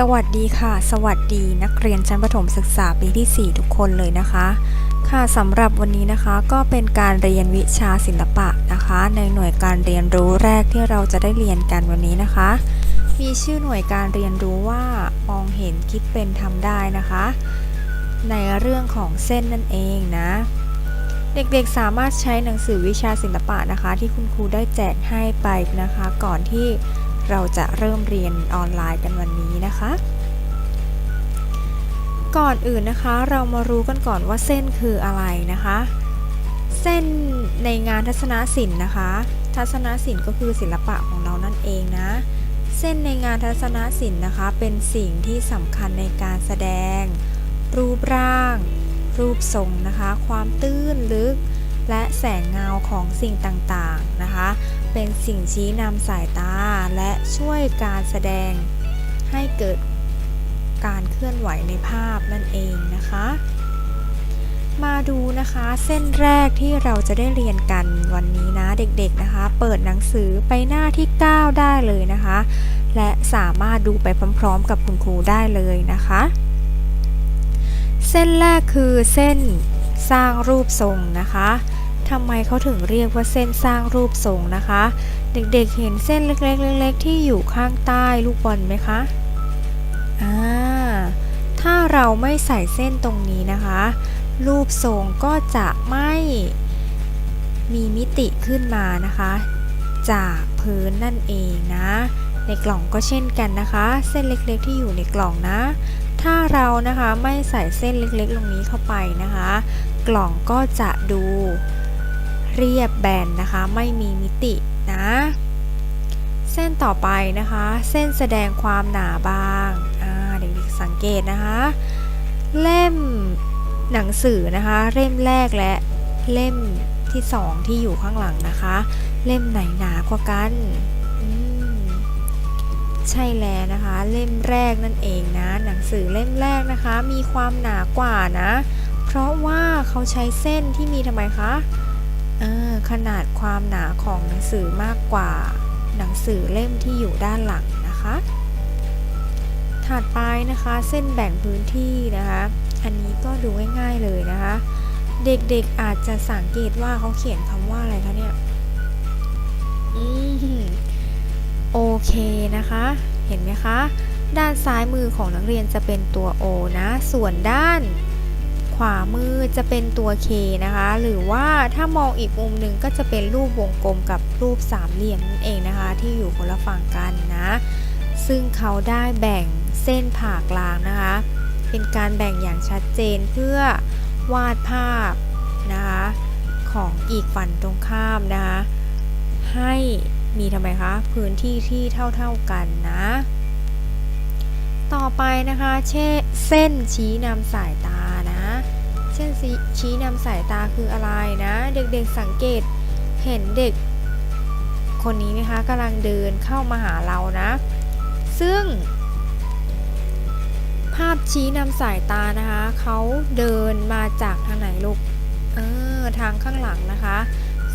สวัสดีค่ะ สวัสดีนักเรียนชั้นประถมศึกษาปีที่ 4 ทุกคนเลยนะคะ ค่ะสำหรับวันนี้นะคะก็เป็นการเรียนวิชาศิลปะนะคะ ในหน่วยการเรียนรู้แรกที่เราจะได้เรียนกันวันนี้นะคะ มีชื่อหน่วยการเรียนรู้ว่ามองเห็นคิดเป็นทำได้นะคะ ในเรื่องของเส้นนั่นเองนะ เด็กๆสามารถใช้หนังสือวิชาศิลปะนะคะ ที่คุณครูได้แจกให้ไปนะคะ ก่อนที่ เราจะเริ่มเรียนออนไลน์กันวันนี้นะคะ ก่อนอื่นนะคะเรามารู้กันก่อนว่าเส้นคืออะไรนะคะ เส้นในงานทัศนศิลป์นะคะ ทัศนศิลป์ก็คือศิลปะของเรานั่นเองนะ เส้นในงานทัศนศิลป์นะคะ เป็นสิ่งที่สำคัญในการแสดง รูปร่าง รูปทรงนะคะ ความตื้นลึกและแสงเงาของสิ่งต่างๆนะคะ เป็นสิ่งชี้นำสายตา ช่วยการแสดงให้เกิดการเคลื่อนไหวในภาพนั่นเองนะคะ มาดูนะคะเส้นแรกที่เราจะได้เรียนกันวันนี้นะเด็กๆนะคะ เปิดหนังสือไปหน้าที่ 9 ได้เลยนะคะ และสามารถดูไปพร้อมๆ กับคุณครูได้เลยนะคะ เส้นแรกคือเส้นสร้างรูปทรงนะคะ ทำไมเขาถึงเรียกว่าเส้นสร้างรูปทรงนะคะ เด็กๆเห็นเส้นเล็กๆเล็กๆที่อยู่ข้างใต้ลูกบอลไหมคะอ่าถ้าเราไม่ใส่เส้นตรงนี้นะคะ รูปทรงก็จะไม่มีมิติขึ้นมานะคะ จากพื้นนั่นเองนะ ในกล่องก็เช่นกันนะคะ เส้นเล็กๆที่อยู่ในกล่องนะ ถ้าเรานะคะไม่ใส่เส้นเล็กๆตรงนี้เข้าไปนะคะ กล่องก็จะดู เรียบแบนนะคะ ไม่มีมิตินะ เส้นต่อไปนะคะ เส้นแสดงความหนาบางอ่าเด็กๆสังเกตนะคะ เล่มหนังสือนะคะ เล่มแรกและเล่มที่สองที่อยู่ข้างหลังนะคะ เล่มไหนหนากว่ากันใช่แล้วนะคะ เล่มแรกนั่นเองนะ หนังสือเล่มแรกนะคะ มีความหนากว่านะ เพราะว่าเขาใช้เส้นที่มีทำไมคะ ขนาดความหนาของหนังสือมากกว่า หนังสือเล่มที่อยู่ด้านหลังนะคะ ถัดไปนะคะเส้นแบ่งพื้นที่นะคะ อันนี้ก็ดูง่ายๆเลยนะคะ เด็กๆอาจจะสังเกตว่าเขาเขียนคำว่าอะไรคะเนี่ยอืมโอเคนะคะ เห็นไหมคะ ด้านซ้ายมือของนักเรียนจะเป็นตัว O นะ ส่วนด้าน ขวามือจะเป็นตัว K นะคะ หรือว่าถ้ามองอีกมุมหนึ่งก็จะเป็นรูปวงกลมกับรูปสามเหลี่ยมนั่นเองนะคะ ที่อยู่คนละฝั่งกันนะ ซึ่งเขาได้แบ่งเส้นผ่ากลางนะคะ เป็นการแบ่งอย่างชัดเจนเพื่อวาดภาพนะคะของอีกฝั่งตรงข้ามนะคะให้มีทำไมคะพื้นที่ที่เท่าๆกันนะ ต่อไปนะคะเช่เส้นชี้นำสายตา เส้นชี้นำสายตาคืออะไรนะ เด็กๆสังเกตเห็นเด็ก คนนี้ไหมคะกำลังเดินเข้ามาหาเรานะ ซึ่ง ภาพชี้นำสายตานะคะเขาเดินมาจากทางไหนลูกเออทางข้างหลังนะคะ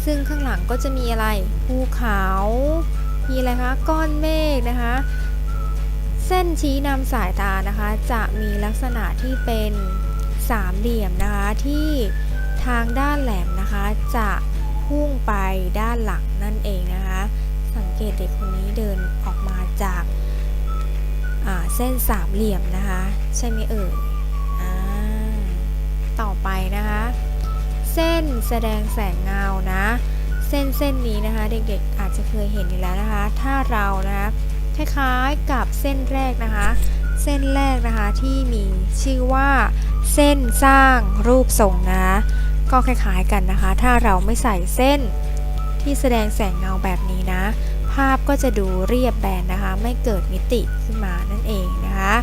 ซึ่งข้างหลังก็จะมีอะไรภูเขามีอะไรคะก้อนเมฆนะคะเส้นชี้นำสายตานะคะ จะมีลักษณะที่เป็น สามเหลี่ยมนะคะที่ทางด้านแหลมนะคะจะพุ่งไปด้านหลังนั่นเองนะคะ สังเกตเด็กคนนี้เดินออกมาจากาเส้นสามเหลี่ยมนะคะ ใช่ไหมเอ่ยอต่อไปนะคะ เส้นแสดงแสงเงานะ เส้นเส้นนี้นะคะเด็กๆอาจจะเคยเห็นอยู่แล้วนะคะ ถ้าเรานะคะคล้ายๆกับเส้นแรกนะคะ เส้นแรกนะคะที่มีชื่อว่า เส้นสร้างรูปทรงนะ ก็คล้ายๆกันนะคะ ถ้าเราไม่ใส่เส้นที่แสดงแสงเงาแบบนี้นะ ภาพก็จะดูเรียบแบนนะคะ ไม่เกิดมิติขึ้นมานั่นเองนะคะ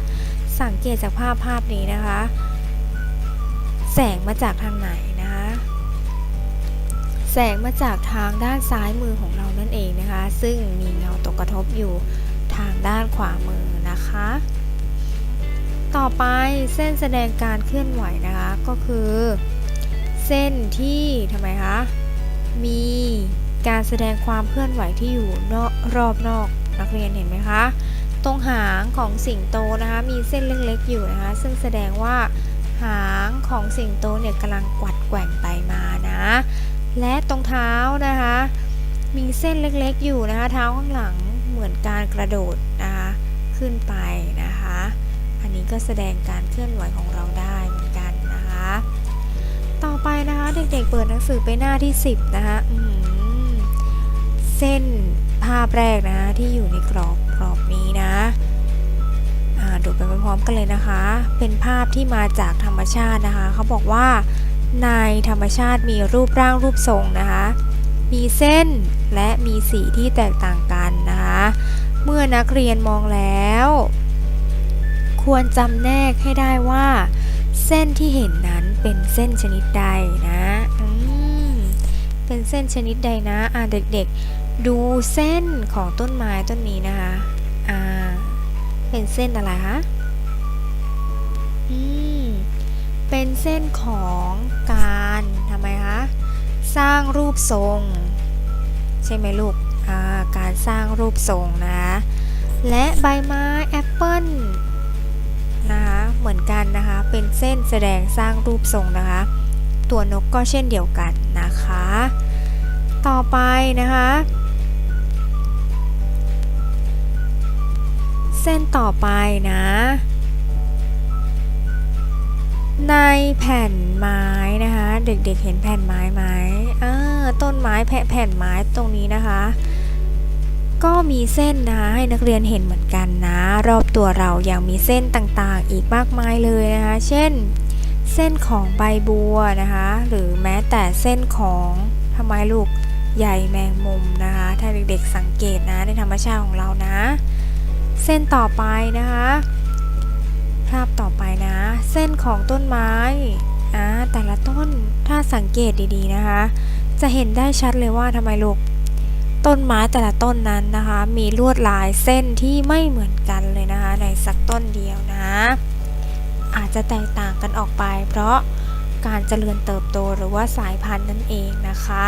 สังเกตจากภาพภาพนี้นะคะ แสงมาจากทางไหนนะคะ แสงมาจากทางด้านซ้ายมือของเรานั่นเองนะคะ ซึ่งมีเงาตกกระทบอยู่ทางด้านขวามือนะคะ ต่อไปเส้นแสดงการเคลื่อนไหวนะคะก็คือ เส้นที่ทำไมคะมีการแสดงความเคลื่อนไหวที่อยู่นอกรอบนอกนักเรียนเห็นไหมคะ ตรงหางของสิงโตนะคะมีเส้นเล็กๆอยู่นะคะซึ่งแสดงว่าหางของสิงโตเนี่ยกำลังกวัดแกว่งไปมานะ และตรงเท้านะคะ มีเส้นเล็กๆอยู่นะคะ เท้าข้างหลังเหมือนการกระโดดนะคะขึ้นไป ก็แสดงการเคลื่อนไหวของเราได้เหมือนกันนะคะ ต่อไปนะคะเด็กๆเปิดหนังสือไปหน้าที่ 10 นะคะเส้นภาพแรกนะคะที่อยู่ในกรอบกรอบนี้นะดูไปพร้อมๆกันเลยนะคะ เป็นภาพที่มาจากธรรมชาตินะคะ เขาบอกว่าในธรรมชาติมีรูปร่างรูปทรงนะคะ มีเส้นและมีสีที่แตกต่างกันนะคะ เมื่อนักเรียนมองแล้ว ควรจำแนกให้ได้ว่า เส้นที่เห็นนั้นเป็นเส้นชนิดใดนะเป็นเส้นชนิดใดนะ อ่าเด็กๆ ดูเส้นของต้นไม้ต้นนี้นะคะ อ่า เป็นเส้นอะไรคะ อืม เป็นเส้นของการทำไมคะ สร้างรูปทรง ใช่ไหมลูก อ่า การสร้างรูปทรงนะ และใบไม้แอปเปิ้ล เหมือนกันนะคะ เป็นเส้นแสดงสร้างรูปทรงนะคะ ตัวนกก็เช่นเดียวกันนะคะ ต่อไปนะคะ เส้นต่อไปนะ ในแผ่นไม้นะคะ เด็กๆเห็นแผ่นไม้ไหมต้นไม้แผ่นไม้ตรงนี้นะคะ ก็มีเส้นนะให้นักเรียนเห็นเหมือนกันนะ รอบตัวเรายังมีเส้นต่างๆ อีกมากมายเลยนะคะ เช่น เส้นของใบบัวนะคะ หรือแม้แต่เส้นของทำไมลูกใยแมงมุมนะคะ ถ้าเด็กๆสังเกตนะในธรรมชาติของเรานะ เส้นต่อไปนะคะภาพต่อไปนะ เส้นของต้นไม้อ่าแต่ละต้นถ้าสังเกตดีๆนะคะ จะเห็นได้ชัดเลยว่าทำไมลูก ต้นไม้แต่ละต้นนั้นนะคะ มีลวดลายเส้นที่ไม่เหมือนกันเลยนะคะ ในสักต้นเดียวนะ อาจจะแตกต่างกันออกไป เพราะการเจริญเติบโตหรือว่าสายพันธุ์นั่นเองนะคะ